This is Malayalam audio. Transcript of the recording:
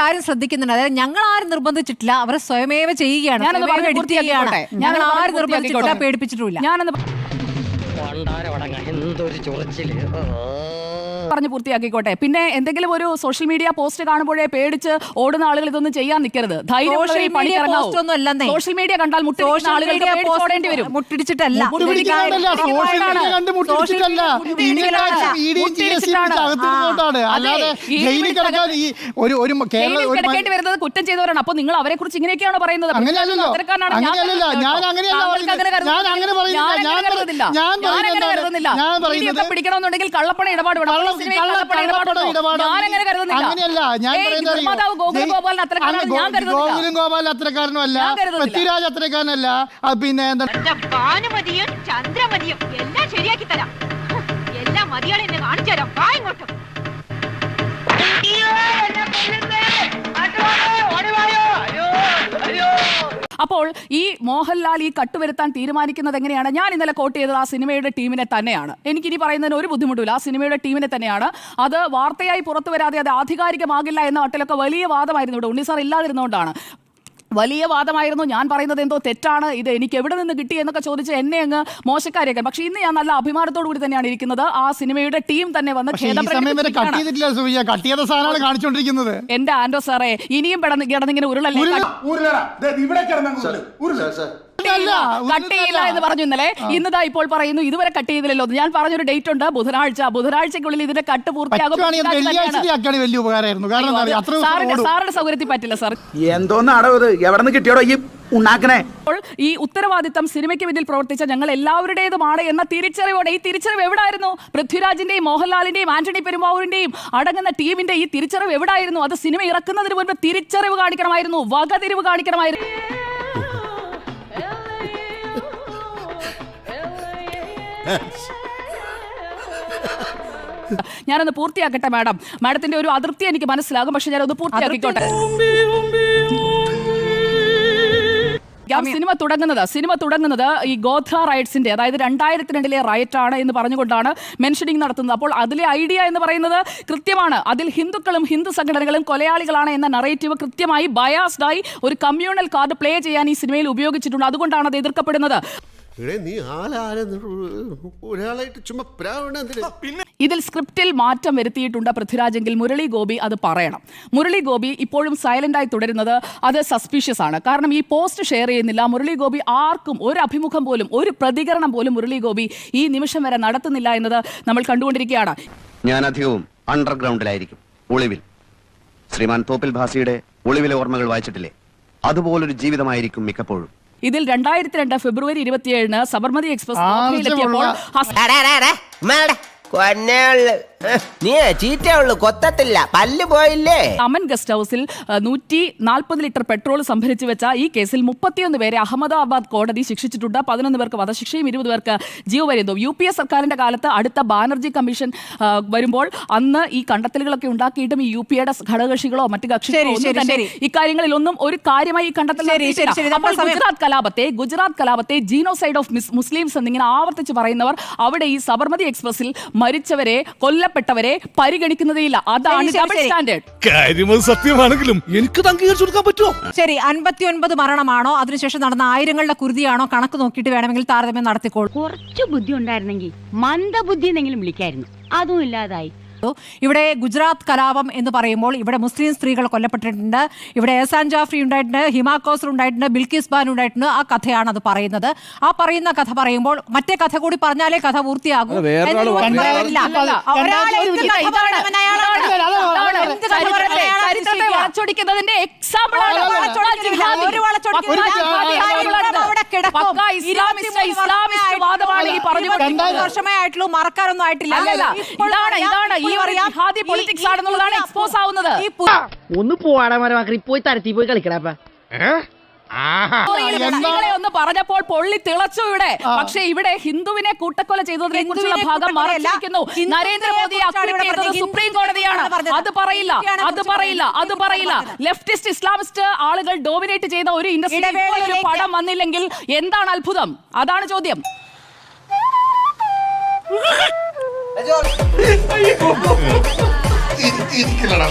കാര്യം ശ്രദ്ധിക്കുന്നുണ്ട്. അതായത് ഞങ്ങൾ ആരും നിർബന്ധിച്ചിട്ടില്ല. അവർ സ്വയമേവ ചെയ്യുകയാണ്. ഞാനൊന്ന് സ്വയമേവ ചെയ്യുകയാണ്. ഞങ്ങൾ ഞാനൊന്ന് ആരും നിർബന്ധിച്ചിട്ടില്ല. പൂർത്തിയാക്കിക്കോട്ടെ. പേടിപ്പിച്ചിട്ടില്ല ഞാനൊന്ന് എന്തൊരു ചൊറിച്ചിൽ. പറഞ്ഞ് പൂർത്തിയാക്കിക്കോട്ടെ. പിന്നെ എന്തെങ്കിലും ഒരു സോഷ്യൽ മീഡിയ പോസ്റ്റ് കാണുമ്പോഴേ പേടിച്ച് ഓടുന്ന ആളുകൾ ഇതൊന്നും ചെയ്യാൻ നിൽക്കരുത്. ഒന്നും സോഷ്യൽ മീഡിയ കണ്ടാൽ ആളുകൾക്ക് ഓടേണ്ടി വരും. മുട്ടിടിച്ചിട്ടല്ല. ഒരു ഒരു കിടക്കേണ്ടി വരുന്നത് കുറ്റം ചെയ്തവരാണ്. അപ്പൊ നിങ്ങൾ അവരെ കുറിച്ച് ഇങ്ങനെയൊക്കെയാണോ പറയുന്നത്? പിടിക്കണമെന്നുണ്ടെങ്കിൽ കള്ളപ്പണ ഇടപാട് അങ്ങനെയല്ല ഞാൻ പറയുന്നത് ഗോകുല ഗോപാലൻ അത്തരക്കാരനാണ് ഞാൻ ഗോ- കരുതുന്നില്ല. ഗോകുലൻ ഗോപാൽ അത്രക്കാരനും അല്ല ഞാൻ കരുതുന്നില്ല. പൃഥ്വിരാജ് അത്രക്കാരനല്ല. പിന്നെ എന്താ ഭാനുമതിയും ചന്ദ്രമതിയും എല്ലാം ശരിയാക്കി തരാം. എല്ലാം മതിയാളെ എന്നെ കാണിച്ചു തരാം. വാ ഇങ്ങോട്ട്. അപ്പോൾ ഈ മോഹൻലാൽ ഈ കട്ടുവരുത്താൻ തീരുമാനിക്കുന്നത് എങ്ങനെയാണ്? ഞാൻ ഇന്നലെ കോട്ട് ചെയ്തത് ആ സിനിമയുടെ ടീമിനെ തന്നെയാണ്. എനിക്കിനി പറയുന്നതിന് ഒരു ബുദ്ധിമുട്ടില്ല. ആ സിനിമയുടെ ടീമിനെ തന്നെയാണ്. അത് വാർത്തയായി പുറത്തു വരാതെ അത് ആധികാരികമാകില്ല എന്ന മട്ടിലൊക്കെ വലിയ വാദമായിരുന്നു ഇവിടെ. ഉണ്ണി സാർ ഇല്ലാതിരുന്നുകൊണ്ടാണ് വലിയ വാദമായിരുന്നു. ഞാൻ പറയുന്നത് എന്തോ തെറ്റാണ്. ഇത് എനിക്ക് എവിടെ നിന്ന് കിട്ടി എന്നൊക്കെ ചോദിച്ച് എന്നെ അങ്ങ് മോശക്കാരെയൊക്കെ പക്ഷെ ഇന്ന് ഞാൻ നല്ല അഭിമാനത്തോടു കൂടി തന്നെയാണ് ഇരിക്കുന്നത്. ആ സിനിമയുടെ ടീം തന്നെ വന്ന് എന്റെ ആൻഡോ സാറേ ഇനിയും കിടന്ന് കിടന്നിങ്ങനെ ഉരുളല്ലേ? കട്ട് ചെയ്യില്ല എന്ന് പറഞ്ഞു ഇന്നലെ. ഇന്നതാ ഇപ്പോൾ പറയുന്നു ഇതുവരെ കട്ട് ചെയ്തില്ലല്ലോ. ഞാൻ പറഞ്ഞൊരു ഡേറ്റ് ഉണ്ട് ബുധനാഴ്ച. ബുധനാഴ്ചക്കുള്ളിൽ ഇതിന്റെ കട്ട് പൂർത്തിയാകും. വലിയ ഉപകാരമായിരുന്നു. കാരണം സാറിന്റെ. സൗകര്യത്തിൽ പറ്റില്ല സാർ. എന്തോന്നാണ് ഇത്? എവിടെ നിന്ന് കിട്ടിയോടോ ഈ ഉണ്ടാക്കണേ ഈ ഉത്തരവാദിത്തം സിനിമയ്ക്ക് പിന്നിൽ പ്രവർത്തിച്ച ഞങ്ങൾ എല്ലാവരുടേതുമാണ് എന്ന തിരിച്ചറിവോടെ ഈ തിരിച്ചറിവ് എവിടായിരുന്നു? പൃഥ്വിരാജിന്റെയും മോഹൻലാലിന്റെയും ആന്റണി പെരുമാവൂരിന്റെയും അടങ്ങുന്ന ടീമിന്റെ ഈ തിരിച്ചറിവ് എവിടായിരുന്നു? അത് സിനിമ ഇറക്കുന്നതിന് മുൻപ് തിരിച്ചറിവ് കാണിക്കണമായിരുന്നു വകതിരിവ് കാണിക്കണമായിരുന്നു. ഞാനൊന്ന് പൂർത്തിയാക്കട്ടെ മാഡം. മാഡത്തിന്റെ ഒരു അതിർത്തി എനിക്ക് മനസ്സിലാകും പക്ഷെ ഞാനൊന്ന് പൂർത്തിയാക്കിക്കോട്ടെ. സിനിമ തുടങ്ങുന്നത് സിനിമ തുടങ്ങുന്നത് ഈ ഗോത്ര റൈറ്റ്സിന്റെ അതായത് രണ്ടായിരത്തി രണ്ടിലെ റൈറ്റ് ആണ് എന്ന് പറഞ്ഞുകൊണ്ടാണ് മെൻഷനിങ് നടത്തുന്നത്. അപ്പോൾ അതിലെ ഐഡിയ എന്ന് പറയുന്നത് കൃത്യമാണ്. അതിൽ ഹിന്ദുക്കളും ഹിന്ദു സംഘടനകളും കൊലയാളികളാണ് എന്ന നറേറ്റീവ് കൃത്യമായി ബയാസ്ഡായി ഒരു കമ്മ്യൂണൽ കാർഡ് പ്ലേ ചെയ്യാൻ ഈ സിനിമയിൽ ഉപയോഗിച്ചിട്ടുണ്ട്. അതുകൊണ്ടാണ് അത് എതിർക്കപ്പെടുന്നത്. നീ ആളാരെന്ന് ഒരാളായിട്ട് ചുമ്മാ പ്രാവണ ഇതിൽ സ്ക്രിപ്റ്റിൽ മാറ്റം വരുത്തിയിട്ടുണ്ട് പൃഥ്വിരാജെങ്കിൽ മുരളി ഗോപി അത് പറയണം. മുരളി ഗോപി ഇപ്പോഴും സൈലന്റ് ആയി തുടരുന്നത് അത് സസ്പീഷ്യസ് ആണ്. കാരണം ഈ പോസ്റ്റ് ഷെയർ ചെയ്യുന്നില്ല. മുരളി ഗോപി ആർക്കും ഒരു അഭിമുഖം പോലും ഒരു പ്രതികരണം പോലും മുരളി ഗോപി ഈ നിമിഷം വരെ നടത്തുന്നില്ല എന്നത് നമ്മൾ കണ്ടുകൊണ്ടിരിക്കുകയാണ്. ഞാൻ അധികവും അണ്ടർഗ്രൗണ്ടിലായിരിക്കും ഒളിവിൽ. ശ്രീമാൻ തോപ്പിൽ ഭാസിയുടെ ഒളിവിലെ ഓർമ്മകൾ വായിച്ചിട്ടില്ലേ? അതുപോലൊരു ജീവിതമായിരിക്കും മിക്കപ്പോഴും. ഇതിൽ രണ്ടായിരത്തി രണ്ട് ഫെബ്രുവരി ഇരുപത്തിയേഴിന് സബർമതി എക്സ്പ്രസ് ഗോഖയിലെത്തിയപ്പോൾ ആവശ്യമുള്ള- കൊന്നേള്ളു നീ ചീറ്റേ ഉള്ളു കൊത്തത്തില്ല. പല്ല് പോയില്ലേ? അമൻ ഗസ്റ്റ് ഹൗസിൽ നൂറ്റി നാൽപ്പത് ലിറ്റർ പെട്രോൾ സംഭരിച്ചു വെച്ച ഈ കേസിൽ മുപ്പത്തിയൊന്ന് പേരെ അഹമ്മദാബാദ് കോടതി ശിക്ഷിച്ചിട്ടുണ്ട്. പതിനൊന്ന് പേർക്ക് വധശിക്ഷയും ഇരുപത് പേർക്ക് ജീവപര്യന്തവും യു പി എ സർക്കാരിന്റെ കാലത്ത് അടുത്ത ബാനർജി കമ്മീഷൻ വരുമ്പോൾ അന്ന് ഈ കണ്ടെത്തലുകളൊക്കെ ഉണ്ടാക്കിയിട്ടും ഈ യു പി എയുടെ ഘടകകക്ഷികളോ മറ്റു കക്ഷികളോ. ഇക്കാര്യങ്ങളിൽ ഒന്നും ഒരു കാര്യമായി ഈ കണ്ടെത്തൽ ഗുജറാത്ത് കലാപത്തെ ഗുജറാത്ത് കലാപത്തെ ജീനോസൈഡ് ഓഫ് മുസ്ലിംസ് എന്നിങ്ങനെ ആവർത്തിച്ച് പറയുന്നവർ അവിടെ ഈ സബർമതി എക്സ്പ്രസിൽ മരിച്ചവരെ കൊല്ലപ്പെട്ടവരെ പരിഗണിക്കുന്നതേയില്ല. അതാണ് ശരി, ഡബിൾ ശരി. സ്റ്റാൻഡേർഡ് കാര്യമത് സത്യമാണെങ്കിലും എനിക്ക് അംഗീകരിച്ചു കൊടുക്കാൻ പറ്റുമോ? ശരി അൻപത്തിയൊൻപത് മരണമാണോ? അതിനുശേഷം നടന്ന ആയിരങ്ങളുടെ കുരുതിയാണോ? കണക്ക് നോക്കിയിട്ട് വേണമെങ്കിൽ താരതമ്യം നടത്തിക്കോളൂ. കുറച്ച് ബുദ്ധി ഉണ്ടായിരുന്നെങ്കിൽ മന്ദബുദ്ധി എന്നെങ്കിലും വിളിക്കായിരുന്നു. അതും ഇല്ലാതായി. ഇവിടെ ഗുജറാത്ത് കലാപം എന്ന് പറയുമ്പോൾ ഇവിടെ മുസ്ലിം സ്ത്രീകൾ കൊല്ലപ്പെട്ടിട്ടുണ്ട് ഇവിടെ എഹസാൻ ജാഫ്രി ഉണ്ടായിട്ടുണ്ട് ഹിമാ കോസർ ഉണ്ടായിട്ടുണ്ട് ബിൽക്കിസ് ബാൻ ഉണ്ടായിട്ടുണ്ട് ആ കഥയാണ് അത് പറയുന്നത് ആ പറയുന്ന കഥ പറയുമ്പോൾ മറ്റേ കഥ കൂടി പറഞ്ഞാലേ കഥ പൂർത്തിയാകും വളച്ചൊടിക്കുന്നതിന്റെ എക്സാമ്പിൾ ആണ്. ഒരു വളച്ചൊടിക്കില്ല. കിടക്കും. ഇസ്ലാമിസ്റ്റ് ഇസ്ലാമിസ്റ്റ് വാദമാണ് ഈ പറഞ്ഞു ഇരുപത്തിമൂന്ന് വർഷമേ ആയിട്ടുള്ളൂ മറക്കാനൊന്നും ആയിട്ടില്ല ഇതാണ് ഇതാണ് ഈ. ജിഹാദി ഈ- ആണെന്നുള്ളതാണ് എക്സ്പോസ് ആവുന്നത്. ഒന്ന് പോവാടാ മരമാക്കി പോയി തരത്തി പോയി കളിക്കടാ നിങ്ങളെ ഒന്ന് പറഞ്ഞപ്പോൾ പൊള്ളി തിളച്ചു ഇവിടെ. പക്ഷേ ഇവിടെ ഹിന്ദുവിനെ കൂട്ടക്കൊല ചെയ്തതിനെ കുറിച്ചുള്ള ഭാഗം. മറച്ചിരിക്കുന്നു. നരേന്ദ്രമോദി. സുപ്രീം കോടതിയാണ്. അത് പറയില്ല. അത് പറയില്ല. അത് പറയില്ല. ലെഫ്റ്റിസ്റ്റ് ഇസ്ലാമിസ്റ്റ് ആളുകൾ ഡോമിനേറ്റ് ചെയ്ത ഒരു ഇൻഡസ്ട്രി ഒരു പടം വന്നില്ലെങ്കിൽ എന്താണ് അത്ഭുതം? അതാണ് ചോദ്യം. ഇരിക്കലടാ